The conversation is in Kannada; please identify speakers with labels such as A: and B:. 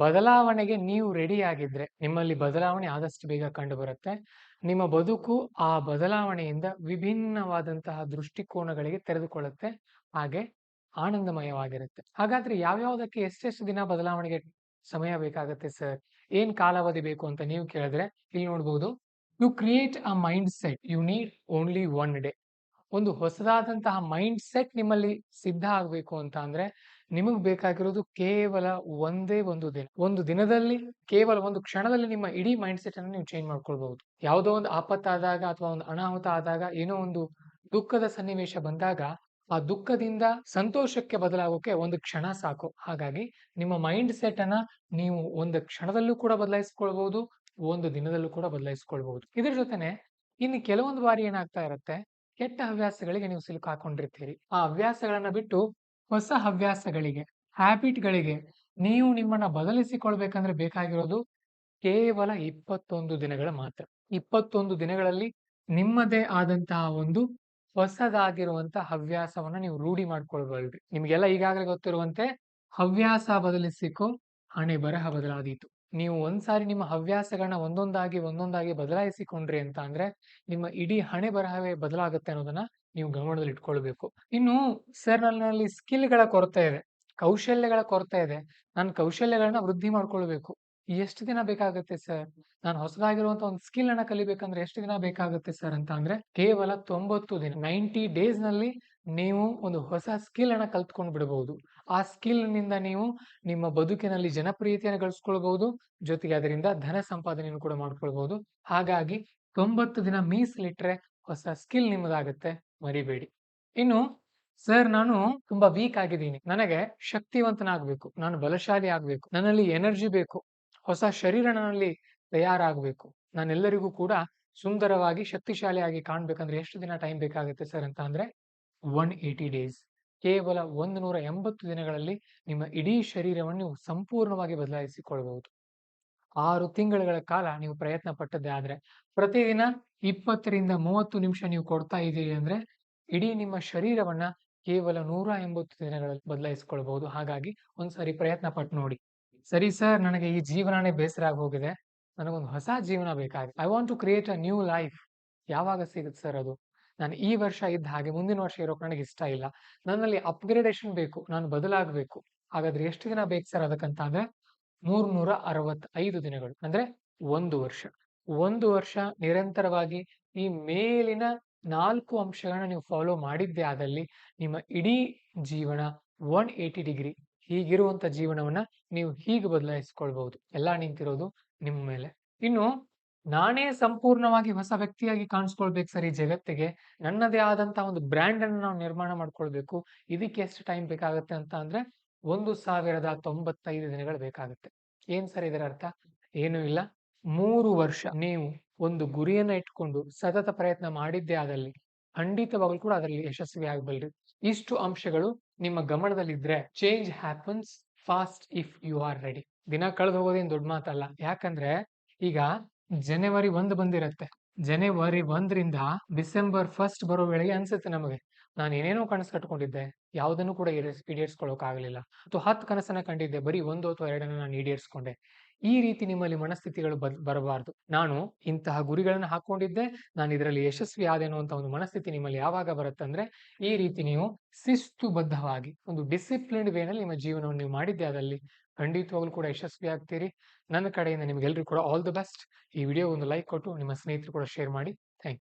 A: ಬದಲಾವಣೆಗೆ ನೀವು ರೆಡಿ ಆಗಿದ್ರೆ, ನಿಮ್ಮಲ್ಲಿ ಬದಲಾವಣೆ ಆದಷ್ಟು ಬೇಗ ಕಂಡು ಬರುತ್ತೆ ನಿಮ್ಮ ಬದುಕು ಆ ಬದಲಾವಣೆಯಿಂದ ವಿಭಿನ್ನವಾದಂತಹ ದೃಷ್ಟಿಕೋನಗಳಿಗೆ ತೆರೆದುಕೊಳ್ಳುತ್ತೆ, ಹಾಗೆ ಆನಂದಮಯವಾಗಿರುತ್ತೆ. ಹಾಗಾದ್ರೆ ಯಾವ್ಯಾವುದಕ್ಕೆ ಎಷ್ಟೆಷ್ಟು ದಿನ ಬದಲಾವಣೆಗೆ ಸಮಯ ಬೇಕಾಗುತ್ತೆ ಸರ್? ಏನ್ ಕಾಲಾವಧಿ ಬೇಕು ಅಂತ ನೀವು ಕೇಳಿದ್ರೆ ಇಲ್ಲಿ ನೋಡ್ಬೋದು. To create a mindset you need only one day ಒಂದು ಹೊಸದಾದಂತಹ ಮೈಂಡ್ ಸೆಟ್ ನಿಮ್ಮಲ್ಲಿ ಸಿದ್ಧ ಆಗಬೇಕು ಅಂತ ಅಂದ್ರೆ, ನಿಮಗ್ ಬೇಕಾಗಿರೋದು ಕೇವಲ ಒಂದೇ ಒಂದು ದಿನ. ಒಂದು ದಿನದಲ್ಲಿ, ಕೇವಲ ಒಂದು ಕ್ಷಣದಲ್ಲಿ ನಿಮ್ಮ ಇಡೀ ಮೈಂಡ್ ಸೆಟ್ ಅನ್ನು ನೀವು ಚೇಂಜ್ ಮಾಡ್ಕೊಳ್ಬಹುದು. ಯಾವುದೋ ಒಂದು ಆಪತ್ತಾದಾಗ ಅಥವಾ ಒಂದು ಅನಾಹುತ ಆದಾಗ, ಏನೋ ಒಂದು ದುಃಖದ ಸನ್ನಿವೇಶ ಬಂದಾಗ, ಆ ದುಃಖದಿಂದ ಸಂತೋಷಕ್ಕೆ ಬದಲಾಗೋಕೆ ಒಂದು ಕ್ಷಣ ಸಾಕು. ಹಾಗಾಗಿ ನಿಮ್ಮ ಮೈಂಡ್ ಸೆಟ್ ಅನ್ನ ನೀವು ಒಂದು ಕ್ಷಣದಲ್ಲೂ ಕೂಡ ಬದಲಾಯಿಸ್ಕೊಳ್ಬಹುದು, ಒಂದು ದಿನದಲ್ಲೂ ಕೂಡ ಬದಲಾಯಿಸ್ಕೊಳ್ಬಹುದು. ಇದ್ರ ಜೊತೆನೆ, ಇನ್ನು ಕೆಲವೊಂದು ಬಾರಿ ಏನಾಗ್ತಾ ಇರುತ್ತೆ ಕೆಟ್ಟ ಹವ್ಯಾಸಗಳಿಗೆ ನೀವು ಸಿಲುಕಾಕೊಂಡಿರ್ತೀರಿ ಆ ಹವ್ಯಾಸಗಳನ್ನ ಬಿಟ್ಟು ಹೊಸ ಹವ್ಯಾಸಗಳಿಗೆ, ಹ್ಯಾಬಿಟ್ಗಳಿಗೆ ನೀವು ನಿಮ್ಮನ್ನ ಬದಲಿಸಿಕೊಳ್ಬೇಕಂದ್ರೆ ಬೇಕಾಗಿರೋದು ಕೇವಲ ಇಪ್ಪತ್ತೊಂದು ದಿನಗಳ ಮಾತ್ರ. ಇಪ್ಪತ್ತೊಂದು ದಿನಗಳಲ್ಲಿ ನಿಮ್ಮದೇ ಆದಂತಹ ಒಂದು ಹೊಸದಾಗಿರುವಂತಹ ಹವ್ಯಾಸವನ್ನ ನೀವು ರೂಢಿ ಮಾಡ್ಕೊಳ್ಬಲ್ರಿ. ನಿಮ್ಗೆಲ್ಲ ಈಗಾಗಲೇ ಗೊತ್ತಿರುವಂತೆ ಹವ್ಯಾಸ ಬದಲಿಸಿಕೋ ಹಣೆ ಬರಹ ಬದಲಾದೀತು. ನೀವು ಒಂದ್ಸಾರಿ ನಿಮ್ಮ ಹವ್ಯಾಸಗಳನ್ನ ಒಂದೊಂದಾಗಿ ಒಂದೊಂದಾಗಿ ಬದಲಾಯಿಸಿಕೊಂಡ್ರಿ ಅಂತ ಅಂದ್ರೆ, ನಿಮ್ಮ ಇಡೀ ಹಣೆ ಬರಹವೇ ಬದಲಾಗುತ್ತೆ ಅನ್ನೋದನ್ನ ನೀವು ಗಮನದಲ್ಲಿ ಇಟ್ಕೊಳ್ಬೇಕು. ಇನ್ನು ಸರ್ ನನ್ನಲ್ಲಿ ಸ್ಕಿಲ್ಗಳ ಕೊರತೆ ಇದೆ, ಕೌಶಲ್ಯಗಳ ಕೊರತೆ ಇದೆ, ನಾನು ಕೌಶಲ್ಯಗಳನ್ನ ವೃದ್ಧಿ ಮಾಡ್ಕೊಳ್ಬೇಕು. ಎಷ್ಟು ದಿನ ಬೇಕಾಗುತ್ತೆ ಸರ್? ನಾನು ಹೊಸದಾಗಿರುವಂತ ಒಂದು ಸ್ಕಿಲ್ ಅನ್ನ ಕಲಿಬೇಕಂದ್ರೆ ಎಷ್ಟು ದಿನ ಬೇಕಾಗುತ್ತೆ ಸರ್ ಅಂತ ಅಂದ್ರೆ, ಕೇವಲ ತೊಂಬತ್ತು ದಿನ, ನೈಂಟಿ ಡೇಸ್ನಲ್ಲಿ ನೀವು ಒಂದು ಹೊಸ ಸ್ಕಿಲ್ ಅನ್ನ ಕಲ್ತ್ಕೊಂಡು ಬಿಡಬಹುದು ಆ ಸ್ಕಿಲ್ನಿಂದ ನೀವು ನಿಮ್ಮ ಬದುಕಿನಲ್ಲಿ ಜನಪ್ರಿಯತೆಯನ್ನು ಗಳಿಸ್ಕೊಳ್ಬಹುದು, ಜೊತೆಗೆ ಅದರಿಂದ ಧನ ಸಂಪಾದನೆಯನ್ನು ಕೂಡ ಮಾಡ್ಕೊಳ್ಬಹುದು. ಹಾಗಾಗಿ ತೊಂಬತ್ತು ದಿನ ಮೀಸಲಿಟ್ರೆ ಹೊಸ ಸ್ಕಿಲ್ ನಿಮ್ಮದಾಗುತ್ತೆ, ಮರಿಬೇಡಿ. ಇನ್ನು ಸರ್, ನಾನು ತುಂಬಾ ವೀಕ್ ಆಗಿದ್ದೀನಿ. ನನಗೆ ಶಕ್ತಿವಂತನಾಗಬೇಕು. ನಾನು ಬಲಶಾಲಿ ಆಗ್ಬೇಕು. ನನ್ನಲ್ಲಿ ಎನರ್ಜಿ ಬೇಕು. ಹೊಸ ಶರೀರ ನನ್ನಲ್ಲಿ ತಯಾರಾಗಬೇಕು. ನಾನೆಲ್ಲರಿಗೂ ಕೂಡ ಸುಂದರವಾಗಿ, ಶಕ್ತಿಶಾಲಿಯಾಗಿ ಕಾಣ್ಬೇಕಂದ್ರೆ ಎಷ್ಟು ದಿನ ಟೈಮ್ ಬೇಕಾಗುತ್ತೆ ಸರ್ ಅಂತ ಅಂದ್ರೆ ಒನ್ ಏಯ್ಟಿ ಡೇಸ್. ಕೇವಲ ಒಂದು ನೂರ ಎಂಬತ್ತು ದಿನಗಳಲ್ಲಿ ನಿಮ್ಮ ಇಡೀ ಶರೀರವನ್ನು ಸಂಪೂರ್ಣವಾಗಿ ಬದಲಾಯಿಸಿಕೊಳ್ಳಬಹುದು ಆರು ತಿಂಗಳುಗಳ ಕಾಲ ನೀವು ಪ್ರಯತ್ನ ಪಟ್ಟದ್ದೇ ಆದ್ರೆ, ಪ್ರತಿದಿನ ಇಪ್ಪತ್ತರಿಂದ ಮೂವತ್ತು ನಿಮಿಷ ನೀವು ಕೊಡ್ತಾ ಇದ್ದೀರಿ ಅಂದ್ರೆ, ಇಡೀ ನಿಮ್ಮ ಶರೀರವನ್ನ ಕೇವಲ ನೂರ ಎಂಬತ್ತು ದಿನಗಳಲ್ಲಿ ಬದಲಾಯಿಸಿಕೊಳ್ಬಹುದು. ಹಾಗಾಗಿ ಒಂದ್ಸರಿ ಪ್ರಯತ್ನ ಪಟ್ಟು ನೋಡಿ. ಸರಿ ಸರ್, ನನಗೆ ಈ ಜೀವನನೇ ಬೇಸರ ಆಗಿ ಹೋಗಿದೆ ನನಗೊಂದು ಹೊಸ ಜೀವನ ಬೇಕಾಗಿದೆ. I want to create a new life ಯಾವಾಗ ಸಿಗುತ್ತೆ ಸರ್ ಅದು? ನಾನು ಈ ವರ್ಷ ಇದ್ದ ಹಾಗೆ ಮುಂದಿನ ವರ್ಷ ಇರೋಕೆ ನನಗೆ ಇಷ್ಟ ಇಲ್ಲ. ನನ್ನಲ್ಲಿ ಅಪ್ಗ್ರೇಡೇಷನ್ ಬೇಕು, ನಾನು ಬದಲಾಗಬೇಕು. ಹಾಗಾದ್ರೆ ಎಷ್ಟು ದಿನ ಬೇಕು ಸರ್ ಅದಕ್ಕಂತ ಅಂದ್ರೆ ಮೂರ್ನೂರ ಅರವತ್ತೈದು ದಿನಗಳು, ಅಂದ್ರೆ ಒಂದು ವರ್ಷ. ಒಂದು ವರ್ಷ ನಿರಂತರವಾಗಿ ಈ ಮೇಲಿನ ನಾಲ್ಕು ಅಂಶಗಳನ್ನ ನೀವು ಫಾಲೋ ಮಾಡಿದ್ದೆ ಆದಲ್ಲಿ ನಿಮ್ಮ ಇಡೀ ಜೀವನ ಒನ್ ಏಯ್ಟಿ ಡಿಗ್ರಿ ಹೀಗಿರುವಂತ ಜೀವನವನ್ನ ನೀವು ಹೀಗೆ ಬದಲಾಯಿಸ್ಕೊಳ್ಬಹುದು. ಎಲ್ಲ ನಿಂತಿರೋದು ನಿಮ್ಮ ಮೇಲೆ. ಇನ್ನು ನಾನೇ ಸಂಪೂರ್ಣವಾಗಿ ಹೊಸ ವ್ಯಕ್ತಿಯಾಗಿ ಕಾಣಿಸ್ಕೊಳ್ಬೇಕು ಸರ್ ಈ ಜಗತ್ತಿಗೆ. ನನ್ನದೇ ಆದಂತಹ ಒಂದು ಬ್ರ್ಯಾಂಡ್ ಅನ್ನು ನಾವು ನಿರ್ಮಾಣ ಮಾಡ್ಕೊಳ್ಬೇಕು. ಇದಕ್ಕೆ ಎಷ್ಟು ಟೈಮ್ ಬೇಕಾಗುತ್ತೆ ಅಂತ ಅಂದ್ರೆ ಒಂದು ಸಾವಿರದ ತೊಂಬತ್ತೈದು ದಿನಗಳು ಬೇಕಾಗುತ್ತೆ. ಏನ್ ಸರ್ ಇದರ ಅರ್ಥ? ಏನು ಇಲ್ಲ. ಮೂರು ವರ್ಷ ನೀವು ಒಂದು ಗುರಿಯನ್ನ ಇಟ್ಕೊಂಡು ಸತತ ಪ್ರಯತ್ನ ಮಾಡಿದ್ದೇ ಆದಲ್ಲಿ, ಖಂಡಿತವಾಗ್ಲೂ ಕೂಡ ಅದರಲ್ಲಿ ಯಶಸ್ವಿ ಆಗಬಲ್ರಿ. ಇಷ್ಟು ಅಂಶಗಳು ನಿಮ್ಮ ಗಮನದಲ್ಲಿದ್ರೆ change happens fast if you are ready ದಿನ ಕಳೆದು ಹೋಗೋದೇನು ದೊಡ್ಡ ಮಾತಲ್ಲ. ಯಾಕಂದ್ರೆ ಈಗ ಜನವರಿ ಒಂದು ಬಂದಿರತ್ತೆ. ಜನವರಿ ಒಂದರಿಂದ ಡಿಸೆಂಬರ್ ಫಸ್ಟ್ ಬರೋ ವೇಳೆಗೆ ಅನ್ಸುತ್ತೆ ನಮಗೆ. ನಾನು ಏನೇನೋ ಕನಸು ಕಟ್ಕೊಂಡಿದ್ದೆ, ಯಾವುದನ್ನು ಕೂಡ ಈಡೇರಿಸ್ಕೊಳ್ಳೋಕೆ ಆಗಲಿಲ್ಲ ಅಥವಾ ಹತ್ತು ಕನಸನ್ನ ಕಂಡಿದ್ದೆ, ಬರೀ ಒಂದು ಅಥವಾ ಎರಡನ್ನ ನಾನು ಈಡೇರಿಸ್ಕೊಂಡೆ. ಈ ರೀತಿ ನಿಮ್ಮಲ್ಲಿ ಮನಸ್ಥಿತಿಗಳು ಬರಬಾರದು. ನಾನು ಇಂತಹ ಗುರಿಗಳನ್ನು ಹಾಕೊಂಡಿದ್ದೆ, ನಾನು ಇದರಲ್ಲಿ ಯಶಸ್ವಿ ಆದೇನೋ ಅಂತ ಒಂದು ಮನಸ್ಥಿತಿ ನಿಮ್ಮಲ್ಲಿ ಯಾವಾಗ ಬರುತ್ತಂದ್ರೆ ಈ ರೀತಿ ನೀವು ಶಿಸ್ತುಬದ್ಧವಾಗಿ, ಒಂದು ಡಿಸಿಪ್ಲಿನ್ಡ್ ವೇನಲ್ಲಿ ನಿಮ್ಮ ಜೀವನವನ್ನು ನೀವು ಮಾಡಿದ್ದೆ ಅದರಲ್ಲಿ. ಖಂಡಿತವಾಗ್ಲೂ ಕೂಡ ಯಶಸ್ವಿ ಆಗ್ತೀರಿ. ನನ್ನ ಕಡೆಯಿಂದ ನಿಮ್ಗೆಲ್ರಿಗೂ ಕೂಡ ಆಲ್ ದ ಬೆಸ್ಟ್ ಈ ವಿಡಿಯೋ ಒಂದು ಲೈಕ್ ಕೊಟ್ಟು, ನಿಮ್ಮ ಸ್ನೇಹಿತರು ಕೂಡ ಶೇರ್ ಮಾಡಿ.